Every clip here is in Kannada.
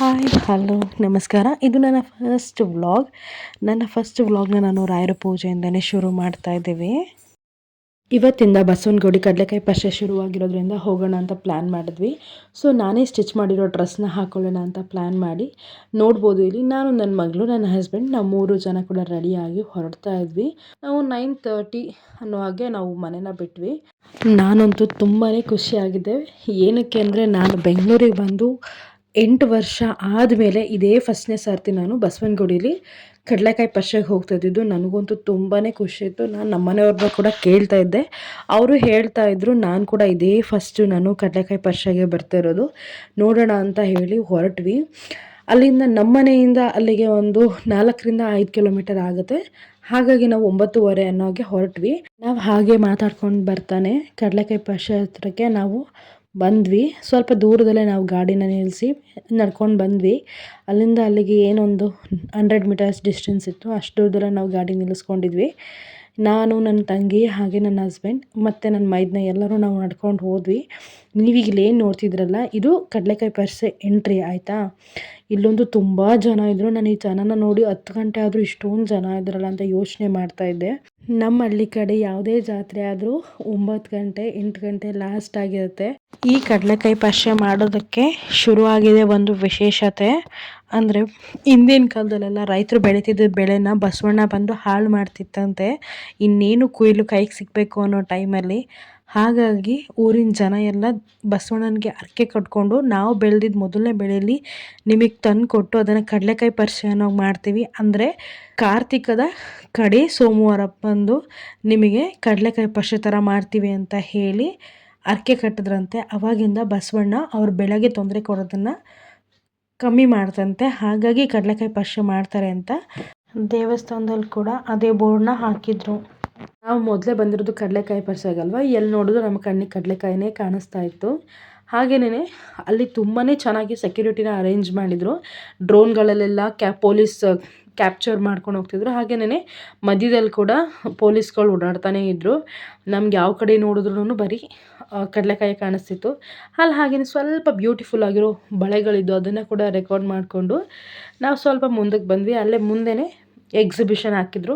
ಹಲೋ, ನಮಸ್ಕಾರ. ಇದು ನನ್ನ ಫಸ್ಟ್ ವ್ಲಾಗ್ ನನ್ನ ಫಸ್ಟ್ ವ್ಲಾಗ್ನ ನಾನು ರಾಯರ ಪೂಜೆಯಿಂದನೇ ಶುರು ಮಾಡ್ತಾ ಇದ್ದೀವಿ. ಇವತ್ತಿಂದ ಬಸವನಗುಡಿ ಕಡಲೆಕಾಯಿ ಪರ್ಷೆ ಶುರುವಾಗಿರೋದ್ರಿಂದ ಹೋಗೋಣ ಅಂತ ಪ್ಲ್ಯಾನ್ ಮಾಡಿದ್ವಿ. ಸೊ ನಾನೇ ಸ್ಟಿಚ್ ಮಾಡಿರೋ ಡ್ರೆಸ್ನ ಹಾಕೊಳ್ಳೋಣ ಅಂತ ಪ್ಲ್ಯಾನ್ ಮಾಡಿ. ನೋಡ್ಬೋದು ಇಲ್ಲಿ ನಾನು ನನ್ನ ಮಗಳು, ನನ್ನ ಹಸ್ಬೆಂಡ್ ನಾವು ಮೂರು ಜನ ಕೂಡ ರೆಡಿಯಾಗಿ ಹೊರಡ್ತಾ ಇದ್ವಿ. ನಾವು ನೈನ್ ತರ್ಟಿ ಅನ್ನೋ ಹಾಗೆ ನಾವು ಮನೇನ ಬಿಟ್ವಿ. ನಾನಂತೂ ತುಂಬಾ ಖುಷಿಯಾಗಿದ್ದೆ ಏನಕ್ಕೆ ಅಂದರೆ ನಾನು ಬೆಂಗಳೂರಿಗೆ ಬಂದು ಎಂಟು ವರ್ಷ ಆದಮೇಲೆ ಇದೇ ಫಸ್ಟ್ನೇ ಸರ್ತಿ ನಾನು ಬಸವನಗುಡೀಲಿ ಕಡಲೆಕಾಯಿ ಪರ್ಷೆಗೆ ಹೋಗ್ತಾ ಇದ್ದಿದ್ದು. ನನಗಂತೂ ತುಂಬಾ ಖುಷಿ ಇತ್ತು ನಾನು ನಮ್ಮ ಮನೆಯವ್ರನ್ನ ಕೂಡ ಕೇಳ್ತಾ ಇದ್ದೆ. ಅವರು ಹೇಳ್ತಾ ಇದ್ರು, ನಾನು ಕೂಡ ಇದೇ ಫಸ್ಟು ನಾನು ಕಡಲೆಕಾಯಿ ಪರ್ಷೆಗೆ ಬರ್ತಾ ಇರೋದು. ನೋಡೋಣ ಅಂತ ಹೇಳಿ ಹೊರಟ್ವಿ. ಅಲ್ಲಿಂದ ನಮ್ಮ ಮನೆಯಿಂದ ಅಲ್ಲಿಗೆ ಒಂದು ನಾಲ್ಕರಿಂದ ಐದು ಕಿಲೋಮೀಟರ್ ಆಗುತ್ತೆ. ಹಾಗಾಗಿ ನಾವು ಒಂಬತ್ತುವರೆ ಅನ್ನೋಗೆ ಹೊರಟ್ವಿ. ನಾವು ಹಾಗೆ ಮಾತಾಡ್ಕೊಂಡು ಬರ್ತಾನೆ ಕಡಲೆಕಾಯಿ ಪರ್ಷೆ ಹತ್ರಕ್ಕೆ ನಾವು ಬಂದ್ವಿ. ಸ್ವಲ್ಪ ದೂರದಲ್ಲೇ ನಾವು ಗಾಡಿನ ನಿಲ್ಲಿಸಿ ನಡ್ಕೊಂಡು ಬಂದ್ವಿ. ಅಲ್ಲಿಂದ ಅಲ್ಲಿಗೆ ಏನೊಂದು ಹಂಡ್ರೆಡ್ ಮೀಟರ್ಸ್ ಡಿಸ್ಟೆನ್ಸ್ ಇತ್ತು. ಅಷ್ಟು ದೂರದಲ್ಲೇ ನಾವು ಗಾಡಿ ನಿಲ್ಲಿಸ್ಕೊಂಡಿದ್ವಿ ನಾನು ನನ್ನ ತಂಗಿ ಹಾಗೆ ನನ್ನ ಹಸ್ಬೆಂಡ್ ಮತ್ತು ನನ್ನ ಮೈದನ ಎಲ್ಲರೂ ನಾವು ನಡ್ಕೊಂಡು ಹೋದ್ವಿ. ನೀವೀಗ ಏನು ನೋಡ್ತಿದ್ರಲ್ಲ, ಇದು ಕಡಲೆಕಾಯಿ ಪರ್ಸೆ ಎಂಟ್ರಿ ಆಯಿತಾ? ಇಲ್ಲೊಂದು ತುಂಬ ಜನ ಇದ್ದರು ನಾನು ಈ ಜನನ ನೋಡಿ ಹತ್ತು ಗಂಟೆ ಆದರೂ ಇಷ್ಟೊಂದು ಜನ ಇದ್ರಲ್ಲ ಅಂತ ಯೋಚನೆ ಮಾಡ್ತಾ ಇದ್ದೆ. ನಮ್ಮ ಹಳ್ಳಿ ಕಡೆ ಯಾವುದೇ ಜಾತ್ರೆ ಆದರೂ ಒಂಬತ್ತು ಗಂಟೆ, ಎಂಟು ಗಂಟೆ ಲಾಸ್ಟ್ ಆಗಿರುತ್ತೆ. ಈ ಕಡಲೆಕಾಯಿ ಪರ್ಷೆ ಮಾಡೋದಕ್ಕೆ ಶುರುವಾಗಿದೆ ಒಂದು ವಿಶೇಷತೆ. ಅಂದರೆ ಹಿಂದಿನ ಕಾಲದಲ್ಲೆಲ್ಲ ರೈತರು ಬೆಳೀತಿದ್ದ ಬೆಳೆನ ಬಸವಣ್ಣ ಬಂದು ಹಾಳು ಮಾಡ್ತಿತ್ತಂತೆ. ಇನ್ನೇನು ಕೊಯ್ಲು ಕೈಗೆ ಸಿಗಬೇಕು ಅನ್ನೋ ಟೈಮಲ್ಲಿ ಹಾಗಾಗಿ ಊರಿನ ಜನ ಎಲ್ಲ ಬಸವಣ್ಣನಿಗೆ ಹರಕೆ ಕಟ್ಕೊಂಡು ನಾವು ಬೆಳೆದಿದ್ದ ಮೊದಲನೇ ಬೆಳೆಯಲ್ಲಿ ನಿಮಗೆ ತಂದು ಕೊಟ್ಟು ಅದನ್ನು ಕಡಲೆಕಾಯಿ ಪರಿಚಯ ಅನ್ನೋ ಮಾಡ್ತೀವಿ. ಅಂದರೆ ಕಾರ್ತಿಕದ ಕಡೆ ಸೋಮವಾರ ಬಂದು ನಿಮಗೆ ಕಡಲೆಕಾಯಿ ಪರಿಚಯ ಥರ ಮಾಡ್ತೀವಿ ಅಂತ ಹೇಳಿ ಹರಕೆ ಕಟ್ಟಿದ್ರಂತೆ. ಅವಾಗಿಂದ ಬಸವಣ್ಣ ಅವ್ರ ಬೆಳೆಗೆ ತೊಂದರೆ ಕೊಡೋದನ್ನು ಕಮ್ಮಿ ಮಾಡ್ತಂತೆ. ಹಾಗಾಗಿ ಕಡಲೆಕಾಯಿ ಪರಿಚಯ ಮಾಡ್ತಾರೆ ಅಂತ ದೇವಸ್ಥಾನದಲ್ಲಿ ಕೂಡ ಅದೇ ಬೋರ್ಡ್ನ ಹಾಕಿದ್ರು. ನಾವು ಮೊದಲೇ ಬಂದಿರೋದು ಕಡಲೆಕಾಯಿ ಪರಿಚಯಗಲ್ವ ಎಲ್ಲಿ ನೋಡಿದ್ರು ನಮ್ಮ ಕಣ್ಣಿಗೆ ಕಡಲೆಕಾಯಿನೇ ಕಾಣಿಸ್ತಾ ಇತ್ತು. ಹಾಗೆಯೇ ಅಲ್ಲಿ ತುಂಬಾ ಚೆನ್ನಾಗಿ ಸೆಕ್ಯೂರಿಟಿನ ಅರೇಂಜ್ ಮಾಡಿದರು. ಡ್ರೋನ್ಗಳಲ್ಲೆಲ್ಲ ಕ್ಯಾ, ಪೊಲೀಸ್ ಕ್ಯಾಪ್ಚರ್ ಮಾಡ್ಕೊಂಡು ಹೋಗ್ತಿದ್ರು. ಹಾಗೆಯೇ ಮಧ್ಯದಲ್ಲಿ ಕೂಡ ಪೊಲೀಸ್ಗಳು ಓಡಾಡ್ತಾನೇ ಇದ್ದರು ನಮ್ಗೆ ಯಾವ ಕಡೆ ನೋಡಿದ್ರೂ ಬರೀ ಕಡಲೆಕಾಯಿ ಕಾಣಿಸ್ತಿತ್ತು. ಅಲ್ಲಿ ಹಾಗೆಯೇ ಸ್ವಲ್ಪ ಬ್ಯೂಟಿಫುಲ್ ಆಗಿರೋ ಬಳೆಗಳಿದ್ದು ಅದನ್ನು ಕೂಡ ರೆಕಾರ್ಡ್ ಮಾಡಿಕೊಂಡು ನಾವು ಸ್ವಲ್ಪ ಮುಂದಕ್ಕೆ ಬಂದ್ವಿ. ಅಲ್ಲೇ ಮುಂದೆಯೇ ಎಕ್ಸಿಬಿಷನ್ ಹಾಕಿದ್ರು.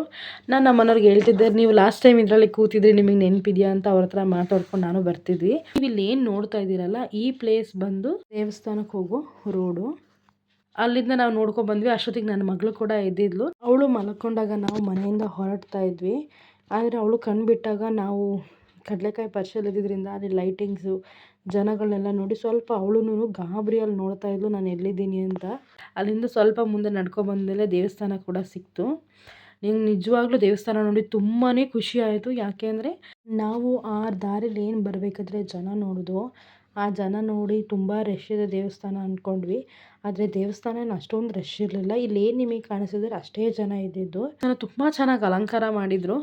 ನಾನು ನಮ್ಮ ಮನೆಯವ್ರಿಗೆ ಹೇಳ್ತಿದ್ದೆ, ನೀವು ಲಾಸ್ಟ್ ಟೈಮ್ ಇದರಲ್ಲಿ ಕೂತಿದ್ರಿ, ನಿಮಗೆ ನೆನಪಿದೆಯಾ? ಅಂತ ಅವ್ರ ಹತ್ರ ಮಾತಾಡ್ಕೊಂಡು ನಾನು ಬರ್ತಿದ್ವಿ. ನೀವು ಇಲ್ಲಿ ಏನು ನೋಡ್ತಾ ಇದ್ದೀರಲ್ಲ, ಈ ಪ್ಲೇಸ್ ಬಂದು ದೇವಸ್ಥಾನಕ್ಕೆ ಹೋಗೋ, ರೋಡು. ಅಲ್ಲಿಂದ ನಾವು ನೋಡ್ಕೊಂಡು ಬಂದ್ವಿ. ಅಷ್ಟೊತ್ತಿಗೆ ನನ್ನ ಮಗಳು ಕೂಡ ಇದ್ದಿದ್ಲು ಅವಳು ಮಲ್ಕೊಂಡಾಗ ನಾವು ಮನೆಯಿಂದ ಹೊರಡ್ತಾ ಇದ್ವಿ. ಆದರೆ ಅವಳು ಕಣ್ಬಿಟ್ಟಾಗ ನಾವು ಕಡಲೆಕಾಯಿ ಪರಿಚಯ ಅಲ್ಲಿ ಲೈಟಿಂಗ್ಸು ಜನಗಳನ್ನೆಲ್ಲ ನೋಡಿ ಸ್ವಲ್ಪ ಅವಳುನು ಗಾಬರಿಯಲ್ಲಿ ನೋಡ್ತಾ ಇದ್ಲು, ನಾನು ಎಲ್ಲಿದ್ದೀನಿ ಅಂತ. ಅಲ್ಲಿಂದ ಸ್ವಲ್ಪ ಮುಂದೆ ನಡ್ಕೊಬಂದಮೇಲೆ ದೇವಸ್ಥಾನ ಕೂಡ ಸಿಕ್ತು. ನಂಗೆ ನಿಜವಾಗ್ಲೂ ದೇವಸ್ಥಾನ ನೋಡಿ ತುಂಬಾ ಖುಷಿ ಆಯಿತು. ಯಾಕೆ ಅಂದರೆ ನಾವು ಆ ದಾರಿಲಿ ಏನು ಬರಬೇಕಾದ್ರೆ ಜನ ನೋಡಿದ್ವು ಆ ಜನ ನೋಡಿ ತುಂಬ ರಶ್ ಇದೆ ದೇವಸ್ಥಾನ ಅಂದ್ಕೊಂಡ್ವಿ ಆದರೆ ದೇವಸ್ಥಾನ ಅಷ್ಟೊಂದು ರಶ್ ಇರಲಿಲ್ಲ. ಇಲ್ಲಿ ಏನು ನಿಮಗೆ ಕಾಣಿಸಿದ್ರೆ ಅಷ್ಟೇ ಜನ ಇದ್ದಿದ್ದು. ನಾನು ತುಂಬ ಚೆನ್ನಾಗಿ ಅಲಂಕಾರ ಮಾಡಿದರು.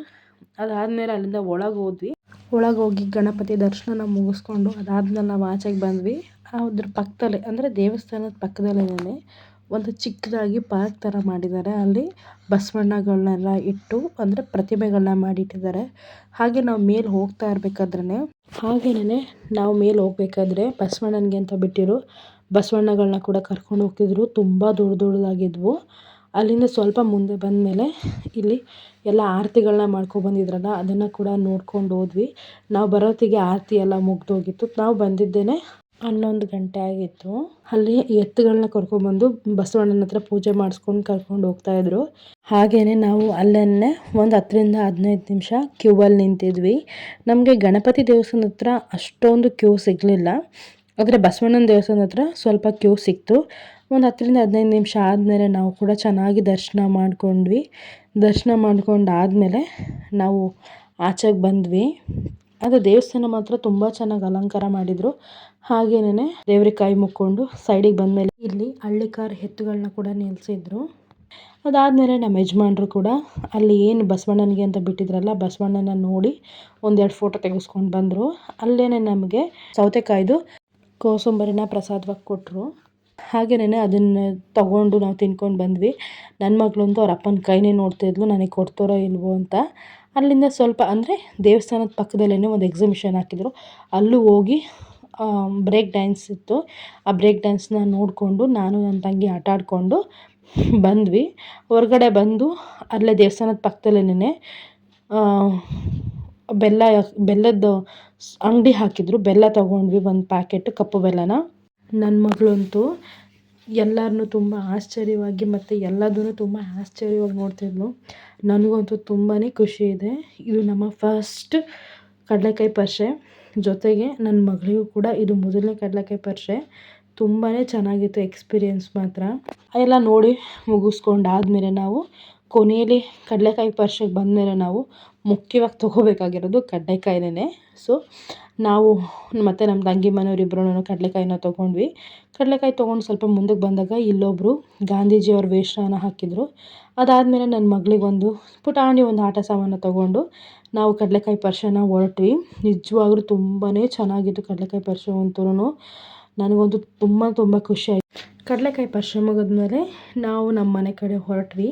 ಅದಾದಮೇಲೆ ಅಲ್ಲಿಂದ ಒಳಗೆ ಹೋದ್ವಿ. ಒಳಗೆ ಹೋಗಿ ಗಣಪತಿ ದರ್ಶನ ಮುಗಿಸ್ಕೊಂಡು ಅದಾದ್ಮೇಲೆ ನಾವು ಆಚೆಗೆ ಬಂದ್ವಿ. ಅದ್ರ ಪಕ್ಕದಲ್ಲೇ, ಅಂದರೆ ದೇವಸ್ಥಾನದ ಪಕ್ಕದಲ್ಲೇನೆ ಒಂದು ಚಿಕ್ಕದಾಗಿ ಪಾರ್ಕ್ ಥರ ಮಾಡಿದ್ದಾರೆ. ಅಲ್ಲಿ ಬಸವಣ್ಣಗಳನ್ನೆಲ್ಲ ಇಟ್ಟು, ಅಂದರೆ ಪ್ರತಿಮೆಗಳನ್ನ ಮಾಡಿಟ್ಟಿದ್ದಾರೆ. ಹಾಗೆ ನಾವು ಮೇಲೆ ಹೋಗ್ತಾ ಇರಬೇಕಾದ್ರೆ ಹಾಗೇನೆ ನಾವು ಮೇಲೆ ಹೋಗ್ಬೇಕಾದ್ರೆ ಬಸವಣ್ಣನಿಗೆ ಅಂತ ಬಿಟ್ಟಿರೋ. ಬಸವಣ್ಣಗಳನ್ನ ಕೂಡ ಕರ್ಕೊಂಡು ಹೋಗ್ತಿದ್ರು. ತುಂಬ ದೊಡ್ಡ ದೊಡ್ಡದಾಗಿದ್ವು. ಅಲ್ಲಿಂದ ಸ್ವಲ್ಪ ಮುಂದೆ ಬಂದಮೇಲೆ ಇಲ್ಲಿ ಎಲ್ಲ ಆರತಿಗಳನ್ನ ಮಾಡ್ಕೊಬಂದಿದ್ರಲ್ಲ ಅದನ್ನು ಕೂಡ ನೋಡ್ಕೊಂಡು ಹೋದ್ವಿ. ನಾವು ಬರೋತ್ತಿಗೆ ಆರತಿ ಎಲ್ಲ ಮುಗಿದೋಗಿತ್ತು. ನಾವು ಬಂದಿದ್ದೇನೆ ಹನ್ನೊಂದು ಗಂಟೆ ಆಗಿತ್ತು. ಅಲ್ಲಿ ಎತ್ತುಗಳನ್ನ ಕರ್ಕೊಂಡ್ಬಂದು ಬಸವಣ್ಣನ ಹತ್ರ ಪೂಜೆ ಮಾಡಿಸ್ಕೊಂಡು ಕರ್ಕೊಂಡು ಹೋಗ್ತಾಯಿದ್ರು ಹಾಗೆಯೇ ನಾವು ಅಲ್ಲೇ ಒಂದು ಹತ್ತರಿಂದ ಹದಿನೈದು ನಿಮಿಷ ಕ್ಯೂವಲ್ಲಿ ನಿಂತಿದ್ವಿ. ನಮಗೆ ಗಣಪತಿ ದೇವಸ್ಥಾನ ಹತ್ರ ಅಷ್ಟೊಂದು ಕ್ಯೂ ಸಿಗಲಿಲ್ಲ. ಆದರೆ ಬಸವಣ್ಣನ ದೇವಸ್ಥಾನ ಹತ್ರ ಸ್ವಲ್ಪ ಕ್ಯೂ ಸಿಕ್ತು. ಒಂದು ಹತ್ತರಿಂದ ಹದಿನೈದು ನಿಮಿಷ ಆದಮೇಲೆ ನಾವು ಕೂಡ ಚೆನ್ನಾಗಿ ದರ್ಶನ ಮಾಡಿಕೊಂಡ್ವಿ. ದರ್ಶನ ಮಾಡ್ಕೊಂಡಾದಮೇಲೆ ನಾವು ಆಚೆಗೆ ಬಂದ್ವಿ. ಅದು ದೇವಸ್ಥಾನ ಮಾತ್ರ ತುಂಬ ಚೆನ್ನಾಗಿ ಅಲಂಕಾರ ಮಾಡಿದರು. ಹಾಗೇನೆ ದೇವ್ರಿಗೆ ಕೈ ಮುಕ್ಕೊಂಡು ಸೈಡಿಗೆ ಬಂದಮೇಲೆ ಇಲ್ಲಿ ಹಳ್ಳಿಕಾರ್ ಎತ್ತುಗಳನ್ನ ಕೂಡ ನಿಲ್ಲಿಸಿದ್ರು ಅದಾದಮೇಲೆ ನಮ್ಮ ಯಜಮಾನ್ರು ಕೂಡ ಅಲ್ಲಿ ಏನು ಬಸವಣ್ಣನಿಗೆ ಅಂತ ಬಿಟ್ಟಿದ್ರಲ್ಲ, ಬಸವಣ್ಣನ ನೋಡಿ ಒಂದೆರಡು ಫೋಟೋ ತೆಗೆಸ್ಕೊಂಡು ಬಂದರು. ಅಲ್ಲೇ ನಮಗೆ ಸೌತೆಕಾಯ್ದು ಕೋಸಂಬರಿನ ಪ್ರಸಾದವಾಗಿ ಕೊಟ್ಟರು ಹಾಗೆಯೇ ಅದನ್ನು ತಗೊಂಡು ನಾವು ತಿನ್ಕೊಂಡು ಬಂದ್ವಿ. ನನ್ನ ಮಗಳಂತೂ ಅವ್ರ ಅಪ್ಪನ ಕೈನೇ ನೋಡ್ತಿದ್ಲು ನನಗೆ ಕೊಡ್ತಾರೋ ಇಲ್ವೋ ಅಂತ. ಅಲ್ಲಿಂದ ಸ್ವಲ್ಪ ಅಂದರೆ ದೇವಸ್ಥಾನದ ಪಕ್ಕದಲ್ಲೇ ಒಂದು ಎಕ್ಸಿಬಿಷನ್ ಹಾಕಿದ್ರು. ಅಲ್ಲೂ ಹೋಗಿ ಬ್ರೇಕ್ ಡ್ಯಾನ್ಸ್ ಇತ್ತು. ಆ ಬ್ರೇಕ್ ಡ್ಯಾನ್ಸ್ನ ನೋಡಿಕೊಂಡು ನಾನು ನನ್ನ ತಂಗಿ ಆಟ ಆಡಿಕೊಂಡು ಬಂದ್ವಿ. ಹೊರಗಡೆ ಬಂದು ಅಲ್ಲೇ ದೇವಸ್ಥಾನದ ಪಕ್ಕದಲ್ಲೇ ಬೆಲ್ಲ ಬೆಲ್ಲದ್ದು ಅಂಗಡಿ ಹಾಕಿದ್ರು. ಬೆಲ್ಲ ತೊಗೊಂಡ್ವಿ ಒಂದು ಪ್ಯಾಕೆಟ್ ಕಪ್ಪು ಬೆಲ್ಲನ. ನನ್ನ ಮಗಳಂತೂ ಎಲ್ಲರನ್ನೂ ತುಂಬ ಆಶ್ಚರ್ಯವಾಗಿ ಮತ್ತು ಎಲ್ಲದನ್ನು ತುಂಬ ಆಶ್ಚರ್ಯವಾಗಿ ನೋಡ್ತಿದ್ಳು ನನಗಂತೂ ತುಂಬಾ ಖುಷಿ ಇದೆ. ಇದು ನಮ್ಮ ಫಸ್ಟ್ ಕಡಲೆಕಾಯಿ ಪರಿಷೆ. ಜೊತೆಗೆ ನನ್ನ ಮಗಳಿಗೂ ಕೂಡ ಇದು ಮೊದಲನೇ ಕಡಲೆಕಾಯಿ ಪರಿಷೆ. ತುಂಬಾ ಚೆನ್ನಾಗಿತ್ತು ಎಕ್ಸ್ಪೀರಿಯೆನ್ಸ್ ಮಾತ್ರ. ಎಲ್ಲ ನೋಡಿ ಮುಗಿಸ್ಕೊಂಡಾದ್ಮೇಲೆ ನಾವು ಕೊನೆಯಲ್ಲಿ ಕಡಲೆಕಾಯಿ ಪರಿಷೆಗೆ ಬಂದಮೇಲೆ ನಾವು ಮುಖ್ಯವಾಗಿ ತೊಗೋಬೇಕಾಗಿರೋದು ಕಡಲೆಕಾಯಿನೇ ಸೊ ನಾವು ಮತ್ತು ನಮ್ಮ ತಂಗಿ ಮನೆಯವ್ರು ಇಬ್ಬರೂ ಕಡಲೆಕಾಯಿನ ತೊಗೊಂಡ್ವಿ. ಕಡಲೆಕಾಯಿ ತೊಗೊಂಡು ಸ್ವಲ್ಪ ಮುಂದಕ್ಕೆ ಬಂದಾಗ ಇಲ್ಲೊಬ್ಬರು ಗಾಂಧೀಜಿಯವ್ರ ವೇಷನ ಹಾಕಿದರು. ಅದಾದಮೇಲೆ ನನ್ನ ಮಗಳಿಗೊಂದು ಪುಟಾಣಿ ಒಂದು ಆಟ ಸಾಮಾನು ತೊಗೊಂಡು ನಾವು ಕಡಲೆಕಾಯಿ ಪರಿಷೆನ ಹೊರಟ್ವಿ. ನಿಜವಾಗ್ಲೂ ತುಂಬಾ ಚೆನ್ನಾಗಿತ್ತು ಕಡಲೆಕಾಯಿ ಪರಿಷೆ ಅಂತೂ ನನಗಂತೂ ತುಂಬ ತುಂಬ ಖುಷಿ ಆಯಿತು. ಕಡಲೆಕಾಯಿ ಪರಿಷೆ ಮುಗಿದ್ಮೇಲೆ ನಾವು ನಮ್ಮ ಮನೆ ಕಡೆ ಹೊರಟ್ವಿ.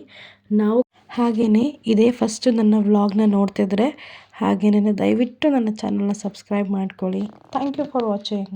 ನಾವು ಹಾಗೆಯೇ ಇದೇ ಫಸ್ಟ್ ನನ್ನ ವ್ಲಾಗ್ನ ನೋಡ್ತಿದ್ರೆ ಹಾಗೆಯೇ ದಯವಿಟ್ಟು ನನ್ನ ಚಾನಲ್ನ ಸಬ್ಸ್ಕ್ರೈಬ್ ಮಾಡ್ಕೊಳ್ಳಿ. Thank you for watching